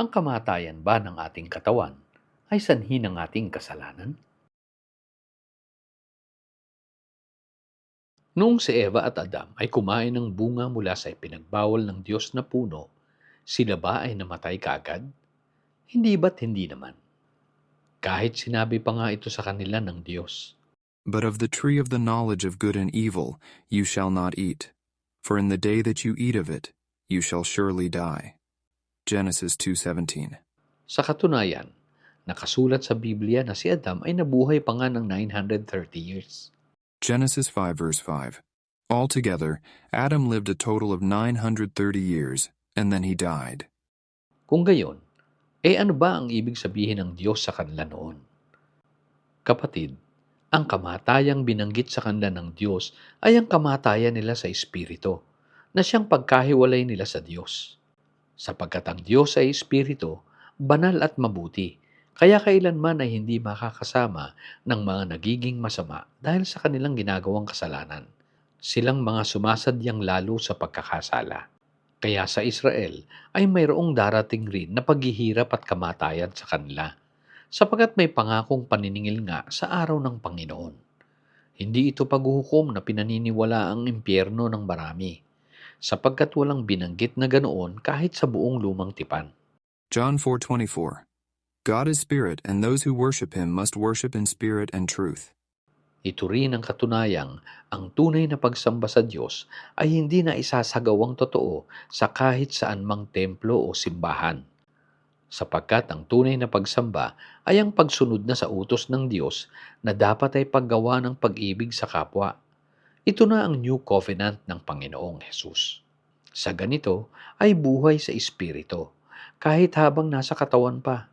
Ang kamatayan ba ng ating katawan ay sanhi ng ating kasalanan? Noong si Eva at Adam ay kumain ng bunga mula sa ipinagbawal ng Diyos na puno, sila ba ay namatay kaagad? Hindi ba't hindi naman? Kahit sinabi pa nga ito sa kanila ng Diyos. But of the tree of the knowledge of good and evil you shall not eat, for in the day that you eat of it you shall surely die. Genesis 2:17. Sa katunayan, nakasulat sa Biblia na si Adam ay nabuhay pa nga ng 930 years. Genesis 5 verse 5. Altogether, Adam lived a total of 930 years, and then he died. Kung gayon, eh ano ba ang ibig sabihin ng Diyos sa kanila noon? Kapatid, ang kamatayang binanggit sa kanila ng Diyos ay ang kamatayan nila sa Espiritu, na siyang pagkahiwalay nila sa Diyos. Sapagkat ang Diyos ay Espiritu, banal at mabuti, kaya kailanman ay hindi makakasama ng mga nagiging masama dahil sa kanilang ginagawang kasalanan. Silang mga sumasadyang lalo sa pagkakasala. Kaya sa Israel ay mayroong darating rin na paghihirap at kamatayan sa kanila, sapagkat may pangakong paniningil nga sa araw ng Panginoon. Hindi ito paghuhukom na pinaniniwala ang impyerno ng marami, sapagkat walang binanggit na ganoon kahit sa buong lumang tipan. John 4:24. God is spirit, and those who worship him must worship in spirit and truth. Ito rin ang katunayang ang tunay na pagsamba sa Diyos ay hindi na isasagawang totoo sa kahit saan mang templo o simbahan. Sapagkat ang tunay na pagsamba ay ang pagsunod na sa utos ng Diyos na dapat ay paggawa ng pag-ibig sa kapwa. Ito na ang New Covenant ng Panginoong Hesus. Sa ganito ay buhay sa Espiritu, kahit habang nasa katawan pa.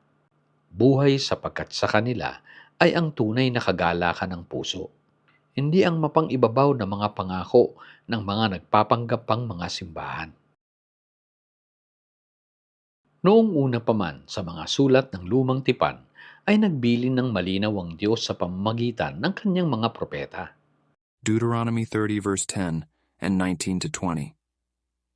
Buhay sapagkat sa kanila ay ang tunay na kagalakan ng puso. Hindi ang mapang-ibabaw na mga pangako ng mga nagpapanggap pang mga simbahan. Noong una pa man sa mga sulat ng lumang tipan, ay nagbilin ng malinaw ang Diyos sa pamamagitan ng kanyang mga propeta. Deuteronomy 30 verse 10 and 19 to 20.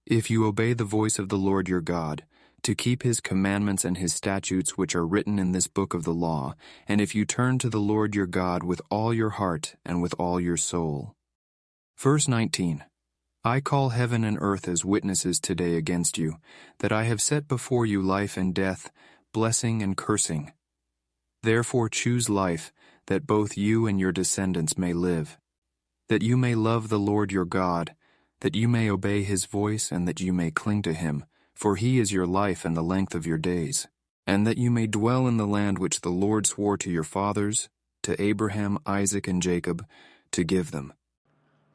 If you obey the voice of the Lord your God, to keep his commandments and his statutes which are written in this book of the law, and if you turn to the Lord your God with all your heart and with all your soul. Verse 19. I call heaven and earth as witnesses today against you, that I have set before you life and death, blessing and cursing. Therefore choose life, that both you and your descendants may live, that you may love the Lord your God, that you may obey his voice, and that you may cling to him for he is your life and the length of your days, and that you may dwell in the land which the Lord swore to your fathers, to Abraham, Isaac, and Jacob, to give them.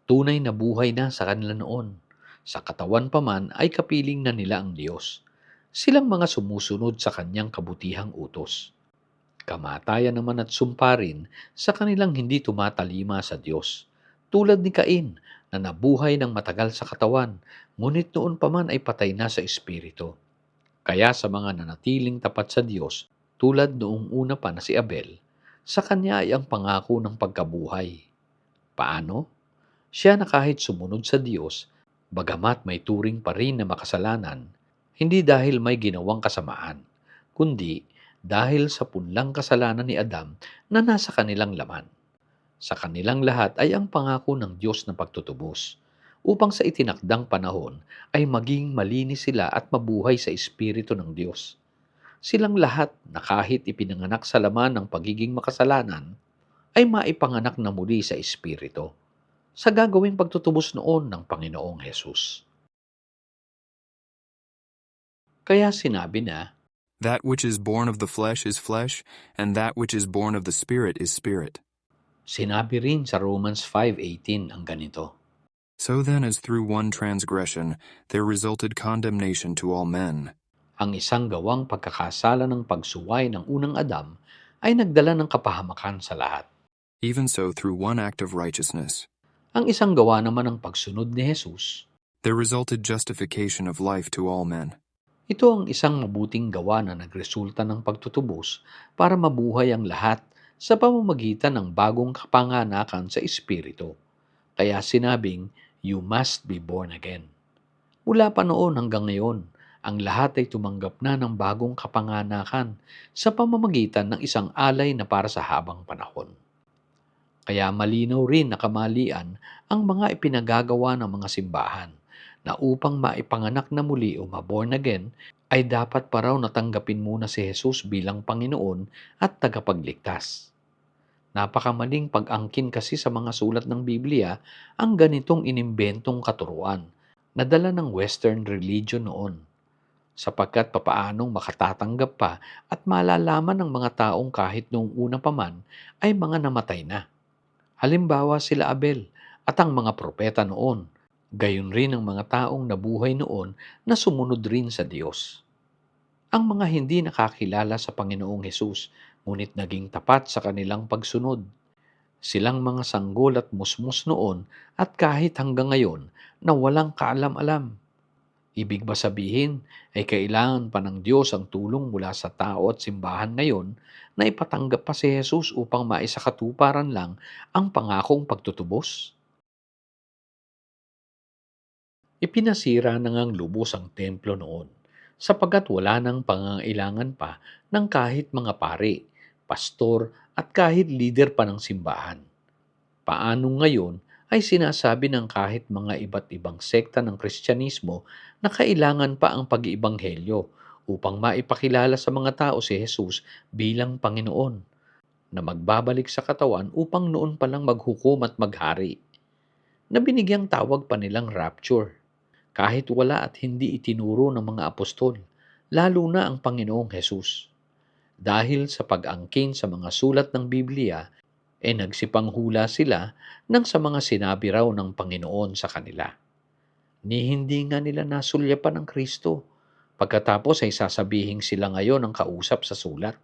Tunay na buhay na sa kanila noon. Sa katawan pa man ay kapiling na nila ang Diyos. Silang mga sumusunod sa kanyang kabutihang utos. Kamatayan naman at sumpa rin sa kanilang hindi tumatalima sa Diyos. Tulad ni Cain na nabuhay ng matagal sa katawan, ngunit noon pa man ay patay na sa espiritu. Kaya sa mga nanatiling tapat sa Diyos, tulad noong una pa na si Abel, sa kanya ay ang pangako ng pagkabuhay. Paano? Siya na kahit sumunod sa Diyos, bagamat may turing pa rin na makasalanan, hindi dahil may ginawang kasamaan, kundi dahil sa punlang kasalanan ni Adam na nasa kanilang laman. Sa kanilang lahat ay ang pangako ng Diyos na pagtutubos, upang sa itinakdang panahon ay maging malinis sila at mabuhay sa Espiritu ng Diyos. Silang lahat na kahit ipinanganak sa laman ng pagiging makasalanan, ay maipanganak na muli sa Espiritu sa gagawing pagtutubos noon ng Panginoong Hesus. Kaya sinabi na, That which is born of the flesh is flesh, and that which is born of the Spirit is spirit. Sinabi rin sa Romans 5.18 ang ganito, So then, as through one transgression there resulted condemnation to all men, Ang isang gawang pagkakasala ng pagsuway ng unang Adam ay nagdala ng kapahamakan sa lahat. even so through one act of righteousness Ang isang gawa naman ng pagsunod ni Jesus, there resulted justification of life to all men. ito ang isang mabuting gawa na nagresulta ng pagtutubos para mabuhay ang lahat sa pamamagitan ng bagong kapanganakan sa Espiritu. Kaya sinabing, you must be born again. Mula pa noon hanggang ngayon, ang lahat ay tumanggap na ng bagong kapanganakan sa pamamagitan ng isang alay na para sa habang panahon. Kaya malinaw rin na kamalian ang mga ipinagagawa ng mga simbahan na upang maipanganak na muli o maborn again ay dapat pa raw natanggapin muna si Jesus bilang Panginoon at tagapagligtas. Napakamaling pag-angkin kasi sa mga sulat ng Biblia ang ganitong inimbentong katuruan na dala ng Western religion noon sapagkat papaanong makatatanggap pa at malalaman ng mga taong kahit noong una pa man ay mga namatay na. Halimbawa sila Abel at ang mga propeta noon, gayon rin ang mga taong nabuhay noon na sumunod rin sa Diyos. Ang mga hindi nakakilala sa Panginoong Hesus, ngunit naging tapat sa kanilang pagsunod. Silang mga sanggol at musmus noon at kahit hanggang ngayon na walang kaalam-alam. Ibig ba sabihin ay kailangan pa ng Diyos ang tulong mula sa tao at simbahan ngayon na ipatanggap pa si Jesus upang maisakatuparan lang ang pangakong pagtutubos? Ipinasira na ngang lubos ang templo noon sapagkat wala nang pangangailangan pa ng kahit mga pari, pastor at kahit lider pa ng simbahan. Paano ngayon ay sinasabi ng kahit mga iba't ibang sekta ng Kristyanismo na kailangan pa ang pag-iibanghelyo upang maipakilala sa mga tao si Jesus bilang Panginoon na magbabalik sa katawan upang noon pa lang maghukom at maghari. Na binigyang tawag pa nilang rapture kahit wala at hindi itinuro ng mga apostol, lalo na ang Panginoong Hesus. Dahil sa pag-angkin sa mga sulat ng Biblia, e nagsipanghula sila nang sa mga sinabi raw ng Panginoon sa kanila. Ni hindi nga nila nasulyapan ng Kristo, pagkatapos ay sasabihin sila ngayon ang kausap sa sulat.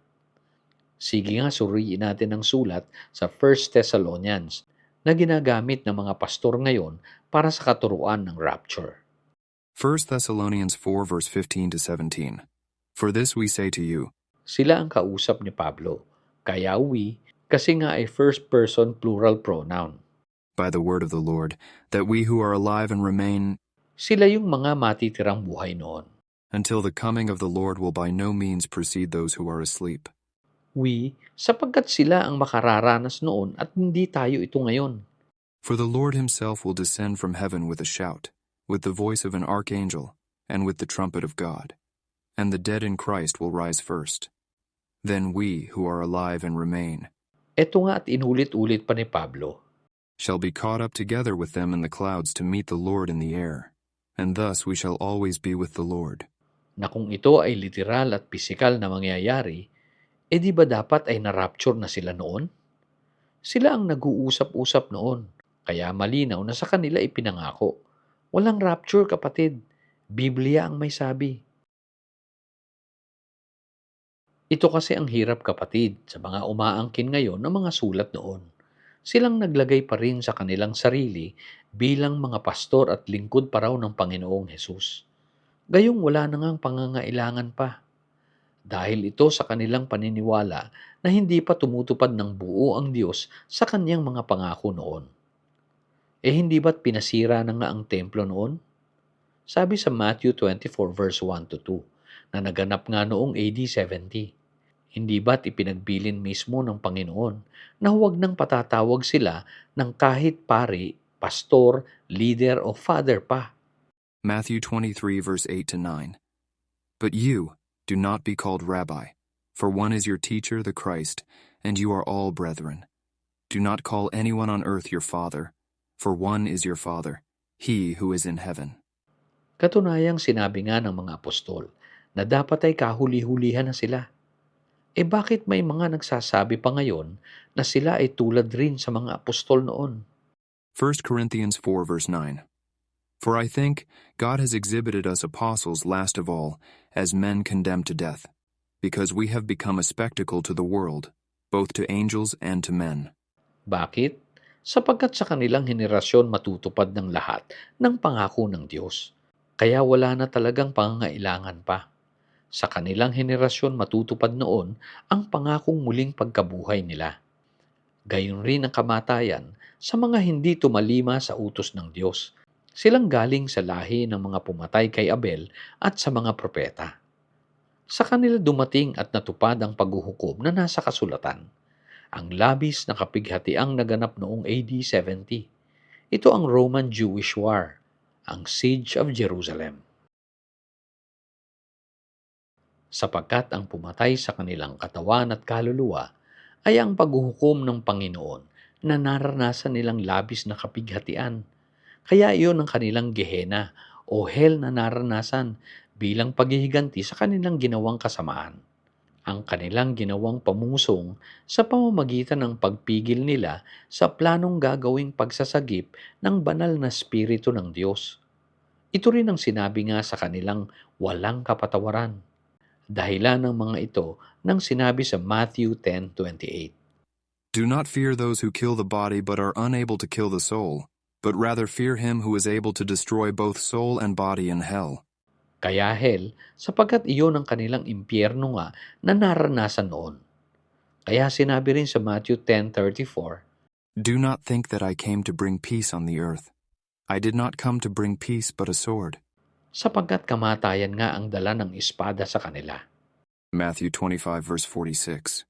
Sige nga suriin natin ang sulat sa 1 Thessalonians na ginagamit ng mga pastor ngayon para sa katuruan ng rapture. 1 Thessalonians 4 verse 15 to 17. For this we say to you, Sila ang kausap ni Pablo. Kaya we, kasi nga ay first person plural pronoun. by the word of the Lord, that we who are alive and remain Sila yung mga matitirang buhay noon. until the coming of the Lord will by no means precede those who are asleep. We, sapagkat sila ang makararanas noon at hindi tayo ito ngayon. For the Lord himself will descend from heaven with a shout, with the voice of an archangel, and with the trumpet of God. And the dead in Christ will rise first. Then we who are alive and remain Ito nga at inulit-ulit pa ni Pablo. shall be caught up together with them in the clouds to meet the Lord in the air. And thus we shall always be with the Lord. na kung ito ay literal at pisikal na mangyayari, eh di ba dapat ay na-rapture na sila noon? Sila ang nag-uusap-usap noon, kaya malinaw na sa kanila ipinangako. Walang rapture kapatid, Biblia ang may sabi. Ito kasi ang hirap kapatid sa mga umaangkin ngayon ng mga sulat noon. Silang naglagay pa rin sa kanilang sarili bilang mga pastor at lingkod pa raw ng Panginoong Hesus. Gayong wala na ngang pangangailangan pa. Dahil ito sa kanilang paniniwala na hindi pa tumutupad ng buo ang Diyos sa kanyang mga pangako noon. Eh hindi ba't pinasira na nga ang templo noon? Sabi sa Matthew 24 verse 1 to 2 na naganap nga noong AD 70. Hindi ba't ipinagbilin mismo ng Panginoon na huwag nang patatawag sila ng kahit pari, pastor, leader o father pa? Matthew 23, verse 8 to 9. But you, do not be called rabbi, for one is your teacher, the Christ, and you are all brethren. Do not call anyone on earth your father, for one is your Father, he who is in heaven. Katunayang sinabi nga ng mga apostol na dapat ay kahuli-hulihan na sila. E bakit may mga nagsasabi pa ngayon na sila ay tulad rin sa mga apostol noon? 1 Corinthians 4, verse 9. For I think God has exhibited us apostles last of all as men condemned to death, because we have become a spectacle to the world, both to angels and to men. Bakit? Sapagkat sa kanilang henerasyon matutupad ng lahat ng pangako ng Diyos. Kaya wala na talagang pangangailangan pa. Sa kanilang henerasyon matutupad noon ang pangakong muling pagkabuhay nila. Gayon rin ang kamatayan sa mga hindi tumalima sa utos ng Diyos. Silang galing sa lahi ng mga pumatay kay Abel at sa mga propeta. Sa kanila dumating at natupad ang paghuhukom na nasa kasulatan. Ang labis na kapighatiang naganap noong AD 70. Ito ang Roman-Jewish War, ang Siege of Jerusalem. Sapagkat ang pumatay sa kanilang katawan at kaluluwa ay ang paghuhukom ng Panginoon na naranasan nilang labis na kapighatian. Kaya iyon ang kanilang gehena o hell na naranasan bilang paghihiganti sa kanilang ginawang kasamaan. Ang kanilang ginawang pamusong sa pamamagitan ng pagpigil nila sa planong gagawing pagsasagip ng banal na spirito ng Diyos. Ito rin ang sinabi nga sa kanilang walang kapatawaran. Dahilan ng mga ito nang sinabi sa Matthew 10.28. Do not fear those who kill the body but are unable to kill the soul, but rather fear him who is able to destroy both soul and body in hell. Kaya hell, sapagkat iyon ang kanilang impyerno nga na naranasan noon. Kaya sinabi rin sa Matthew 10.34, Do not think that I came to bring peace on the earth. I did not come to bring peace but a sword. sapagkat kamatayan nga ang dala ng espada sa kanila. Matthew 25, verse 46.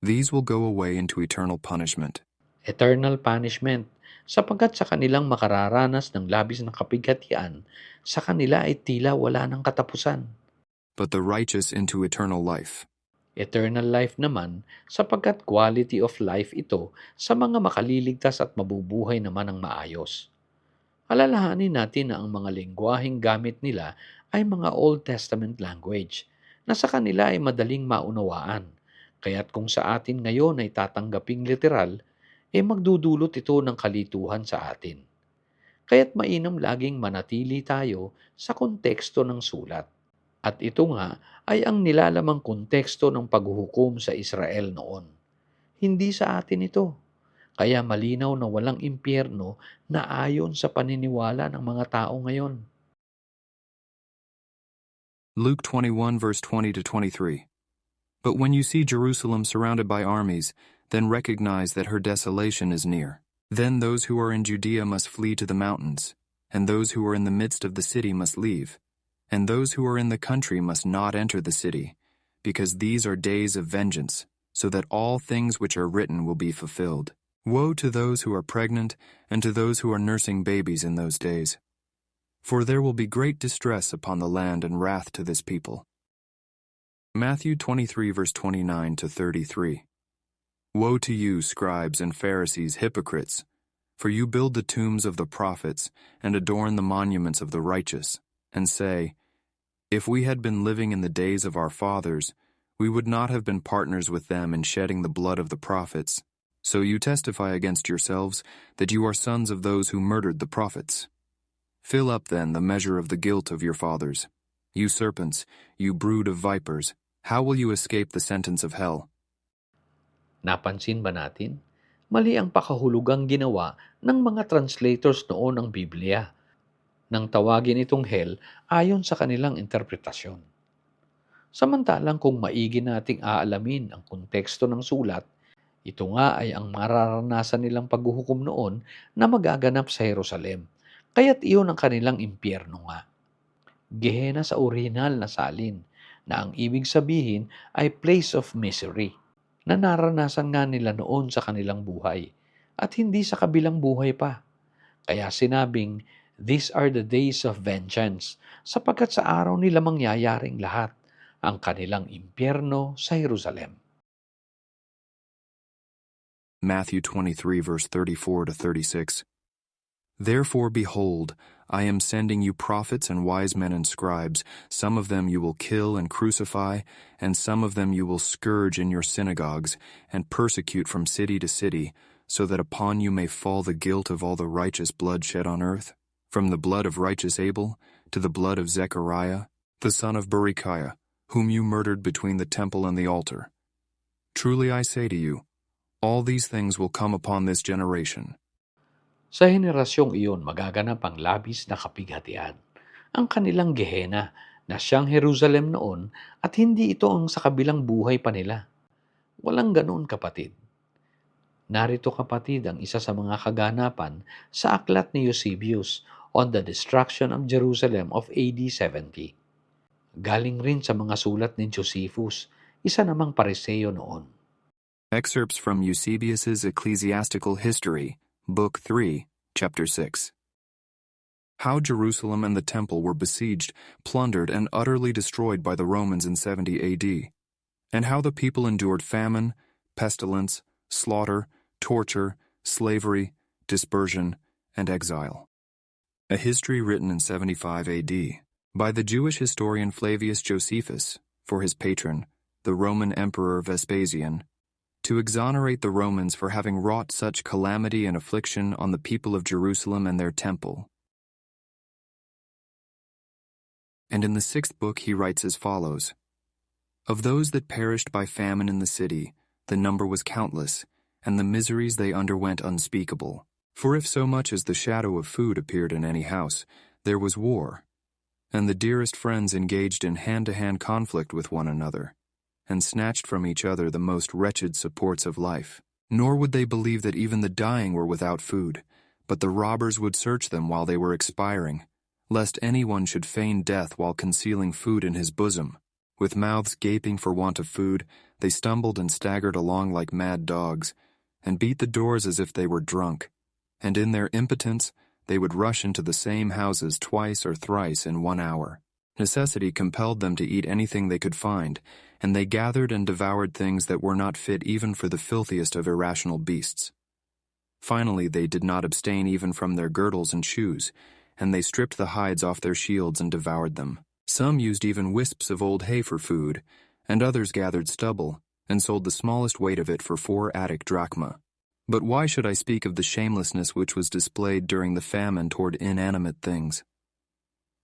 These will go away into eternal punishment, Eternal punishment, sapagkat sa kanilang makararanas ng labis na kapighatian, sa kanila ay tila wala ng katapusan. but the righteous into eternal life. Eternal life naman, sapagkat quality of life ito sa mga makaliligtas at mabubuhay naman ng maayos. Alalahanin natin na ang mga lengguaheng gamit nila ay mga Old Testament language na sa kanila ay madaling maunawaan. Kaya't kung sa atin ngayon ay tatanggaping literal, eh magdudulot ito ng kalituhan sa atin. Kaya't mainam laging manatili tayo sa konteksto ng sulat. At ito nga ay ang nilalamang konteksto ng paghuhukom sa Israel noon. Hindi sa atin ito. Kaya malinaw na walang impyerno na ayon sa paniniwala ng mga tao ngayon. Luke 21, verse 20 to 23. But when you see Jerusalem surrounded by armies, then recognize that her desolation is near. Then those who are in Judea must flee to the mountains, and those who are in the midst of the city must leave, and those who are in the country must not enter the city, because these are days of vengeance, so that all things which are written will be fulfilled. Woe to those who are pregnant, and to those who are nursing babies in those days. For there will be great distress upon the land and wrath to this people. Matthew 23, verse 29 to 33. Woe to you, scribes and Pharisees, hypocrites! For you build the tombs of the prophets and adorn the monuments of the righteous, and say, If we had been living in the days of our fathers, we would not have been partners with them in shedding the blood of the prophets. So you testify against yourselves that you are sons of those who murdered the prophets. Fill up then the measure of the guilt of your fathers. You serpents, you brood of vipers, how will you escape the sentence of hell? Napansin ba natin? Mali ang pakahulugang ginawa ng mga translators noon ng Biblia nang tawagin itong hell ayon sa kanilang interpretasyon. Samantalang kung maigi nating aalamin ang konteksto ng sulat, ito nga ay ang mararanasan nilang paghuhukom noon na magaganap sa Jerusalem. Kaya't iyon ang kanilang impyerno nga. Gehena sa orihinal na salin, na ang ibig sabihin ay place of misery, na naranasan nga nila noon sa kanilang buhay, at hindi sa kabilang buhay pa. Kaya sinabing, These are the days of vengeance, sapagkat sa araw nila mangyayaring lahat ang kanilang impyerno sa Jerusalem. Matthew 23, verse 34 to 36. Therefore, behold, I am sending you prophets and wise men and scribes. Some of them you will kill and crucify, and some of them you will scourge in your synagogues, and persecute from city to city, so that upon you may fall the guilt of all the righteous blood shed on earth, from the blood of righteous Abel to the blood of Zechariah, the son of Berechiah, whom you murdered between the temple and the altar. Truly I say to you, all these things will come upon this generation. Sa henerasyong iyon magaganap ang labis na kapighatian, ang kanilang gehena na siyang Jerusalem noon at hindi ito ang sa kabilang buhay pa nila. Walang ganoon kapatid. Narito kapatid ang isa sa mga kaganapan sa aklat ni Eusebius on the destruction of Jerusalem of AD 70. Galing rin sa mga sulat ni Josephus, isa namang pariseo noon. Excerpts from Eusebius's Ecclesiastical History, Book 3, Chapter 6. How Jerusalem and the Temple were besieged, plundered, and utterly destroyed by the Romans in 70 AD, and how the people endured famine, pestilence, slaughter, torture, slavery, dispersion, and exile. A history written in 75 AD by the Jewish historian Flavius Josephus for his patron, the Roman Emperor Vespasian, to exonerate the Romans for having wrought such calamity and affliction on the people of Jerusalem and their temple. And in the sixth book he writes as follows Of those that perished by famine in the city, the number was countless, and the miseries they underwent unspeakable. For if so much as the shadow of food appeared in any house, there was war, and the dearest friends engaged in hand to hand conflict with one another, and snatched from each other the most wretched supports of life. Nor would they believe that even the dying were without food, but the robbers would search them while they were expiring, lest anyone should feign death while concealing food in his bosom. With mouths gaping for want of food, they stumbled and staggered along like mad dogs, and beat the doors as if they were drunk. And in their impotence, they would rush into the same houses twice or thrice in one hour. Necessity compelled them to eat anything they could find, and they gathered and devoured things that were not fit even for the filthiest of irrational beasts. Finally, they did not abstain even from their girdles and shoes, and they stripped the hides off their shields and devoured them. Some used even wisps of old hay for food, and others gathered stubble, and sold the smallest weight of it for four Attic drachma. But why should I speak of the shamelessness which was displayed during the famine toward inanimate things?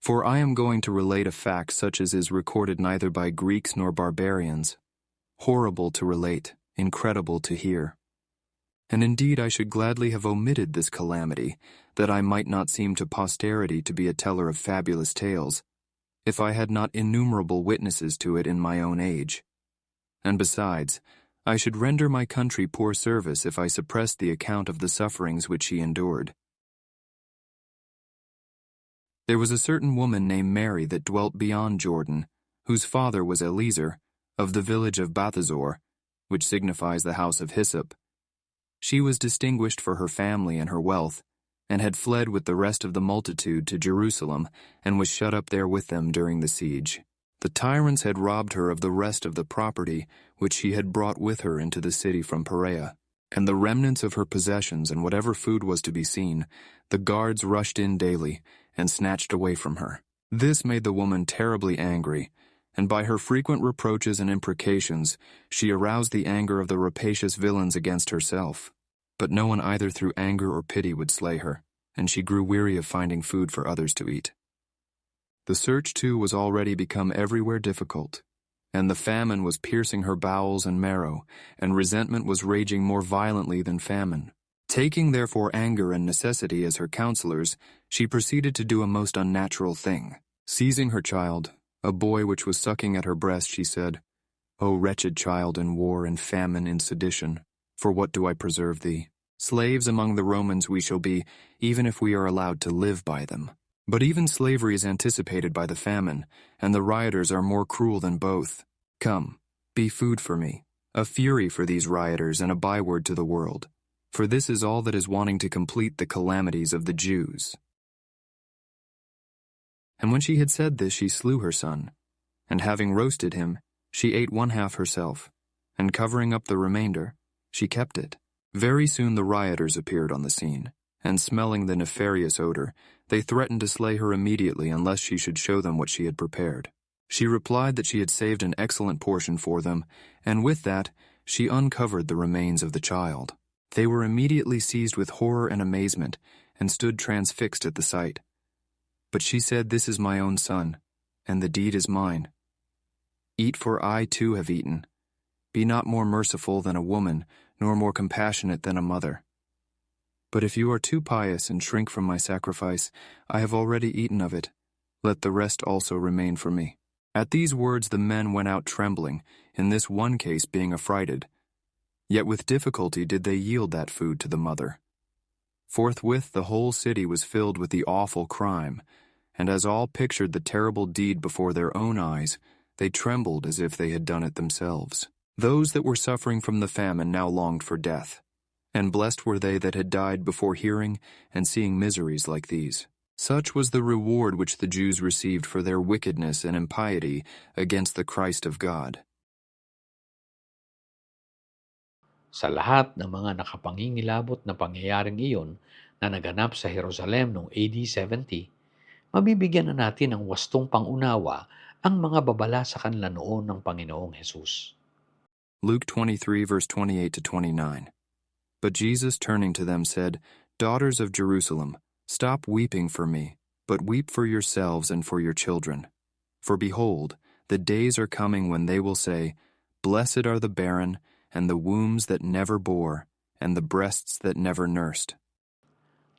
For I am going to relate a fact such as is recorded neither by Greeks nor barbarians. Horrible to relate, incredible to hear. And indeed I should gladly have omitted this calamity, that I might not seem to posterity to be a teller of fabulous tales, if I had not innumerable witnesses to it in my own age. And besides, I should render my country poor service if I suppressed the account of the sufferings which she endured. There was a certain woman named Mary that dwelt beyond Jordan, whose father was Eliezer, of the village of Bathazor, which signifies the house of hyssop. She was distinguished for her family and her wealth, and had fled with the rest of the multitude to Jerusalem, and was shut up there with them during the siege. The tyrants had robbed her of the rest of the property which she had brought with her into the city from Perea, and the remnants of her possessions and whatever food was to be seen, the guards rushed in daily and snatched away from her. This made the woman terribly angry, and by her frequent reproaches and imprecations, she aroused the anger of the rapacious villains against herself. But no one either through anger or pity would slay her, and she grew weary of finding food for others to eat. The search, too, was already become everywhere difficult, and the famine was piercing her bowels and marrow, and resentment was raging more violently than famine. Taking therefore anger and necessity as her counselors, she proceeded to do a most unnatural thing. Seizing her child, a boy which was sucking at her breast, she said, O wretched child in war and famine and sedition, for what do I preserve thee? Slaves among the Romans we shall be, even if we are allowed to live by them. But even slavery is anticipated by the famine, and the rioters are more cruel than both. Come, be food for me, a fury for these rioters and a byword to the world, for this is all that is wanting to complete the calamities of the Jews. And when she had said this, she slew her son, and having roasted him, she ate one half herself, and covering up the remainder, she kept it. Very soon the rioters appeared on the scene, and smelling the nefarious odor, they threatened to slay her immediately unless she should show them what she had prepared. She replied that she had saved an excellent portion for them, and with that, she uncovered the remains of the child. They were immediately seized with horror and amazement, and stood transfixed at the sight. But she said, This is my own son, and the deed is mine. Eat, for I too have eaten. Be not more merciful than a woman, nor more compassionate than a mother. But if you are too pious and shrink from my sacrifice, I have already eaten of it. Let the rest also remain for me. At these words the men went out trembling, in this one case being affrighted. Yet with difficulty did they yield that food to the mother. Forthwith the whole city was filled with the awful crime, and as all pictured the terrible deed before their own eyes, they trembled as if they had done it themselves. Those that were suffering from the famine now longed for death, and blessed were they that had died before hearing and seeing miseries like these. Such was the reward which the Jews received for their wickedness and impiety against the Christ of God. Sa lahat ng mga nakapangingilabot na pangyayaring iyon na naganap sa Jerusalem noong AD 70, mabibigyan na natin ng wastong pangunawa ang mga babala sa kanila noon ng Panginoong Hesus. Luke 23, verse 28 to 29. But Jesus, turning to them, said, Daughters of Jerusalem, stop weeping for me, but weep for yourselves and for your children. For behold, the days are coming when they will say, Blessed are the barren, and the wombs that never bore, and the breasts that never nursed.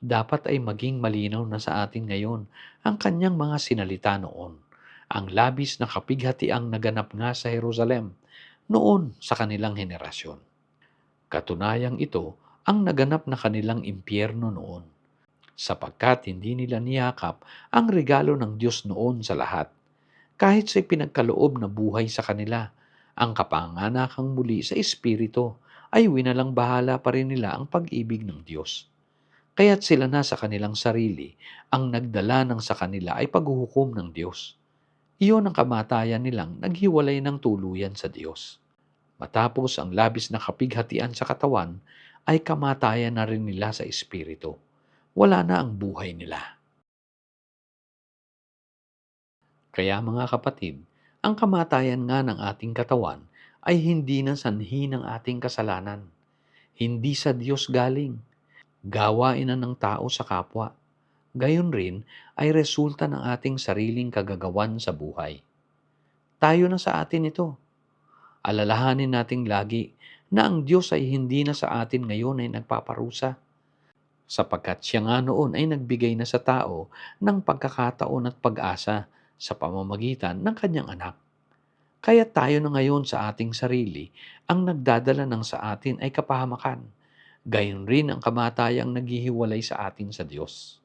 Dapat ay maging malinaw na sa atin ngayon ang kanyang mga sinalita noon. Ang labis na kapighatiang naganap nga sa Jerusalem noon sa kanilang henerasyon. Katunayang ito ang naganap na kanilang impyerno noon, sapagkat hindi nila niyakap ang regalo ng Diyos noon sa lahat. Kahit sa pinagkaloob na buhay sa kanila, ang kapanganakang muli sa Espiritu ay winalang bahala pa rin nila ang pag-ibig ng Diyos. Kaya't sila na sa kanilang sarili, ang nagdala ng sa kanila ay paghuhukom ng Diyos. Iyon ang kamatayan nilang naghiwalay ng tuluyan sa Diyos. Matapos ang labis na kapighatian sa katawan, ay kamatayan na rin nila sa Espiritu. Wala na ang buhay nila. Kaya mga kapatid, ang kamatayan nga ng ating katawan ay hindi na sanhi ng ating kasalanan. Hindi sa Diyos galing. Gawain na ng tao sa kapwa. Gayon rin ay resulta ng ating sariling kagagawan sa buhay. Tayo na sa atin ito. Alalahanin nating lagi na ang Diyos ay hindi na sa atin ngayon ay nagpaparusa. Sapagkat siya nga noon ay nagbigay na sa tao ng pagkakataon at pag-asa sa pamamagitan ng kanyang anak. Kaya tayo na ngayon sa ating sarili ang nagdadala ng sa atin ay kapahamakan. Gayon rin ang kamatayang naghihiwalay sa atin sa Diyos.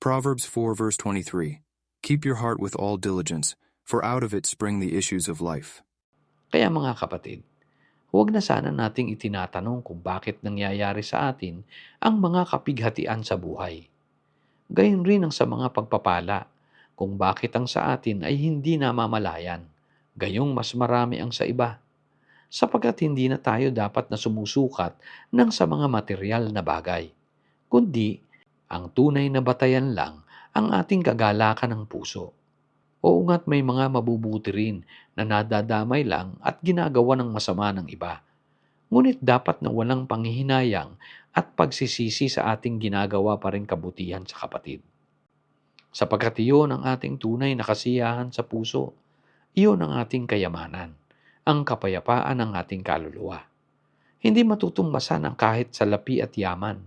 Proverbs 4, verse 23. Keep your heart with all diligence, for out of it spring the issues of life. Kaya mga kapatid, huwag na sana nating itinatanong kung bakit nangyayari sa atin ang mga kapighatian sa buhay. Gayon rin ang sa mga pagpapala, kung bakit ang sa atin ay hindi namamalayan, gayong mas marami ang sa iba. Sapagkat hindi na tayo dapat na sumusukat ng sa mga material na bagay, kundi ang tunay na batayan lang ang ating kagalakan ng puso. Oo nga't may mga mabubuti rin na nadadamay lang at ginagawa ng masama ng iba. Ngunit dapat na walang panghihinayang at pagsisisi sa ating ginagawa pa rin kabutihan sa kapatid. Sapagkat iyon ang ating tunay na kasiyahan sa puso. Iyon ang ating kayamanan, ang kapayapaan ng ating kaluluwa. Hindi matutumbasan ang kahit salapi at yaman,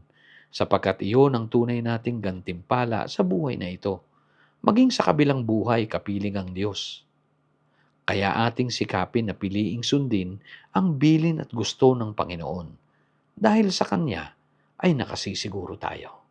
sapagkat iyon ang tunay nating gantimpala sa buhay na ito maging sa kabilang buhay kapiling ang Diyos. Kaya ating sikapin na piliing sundin ang bilin at gusto ng Panginoon. Dahil sa Kanya ay nakasisiguro tayo.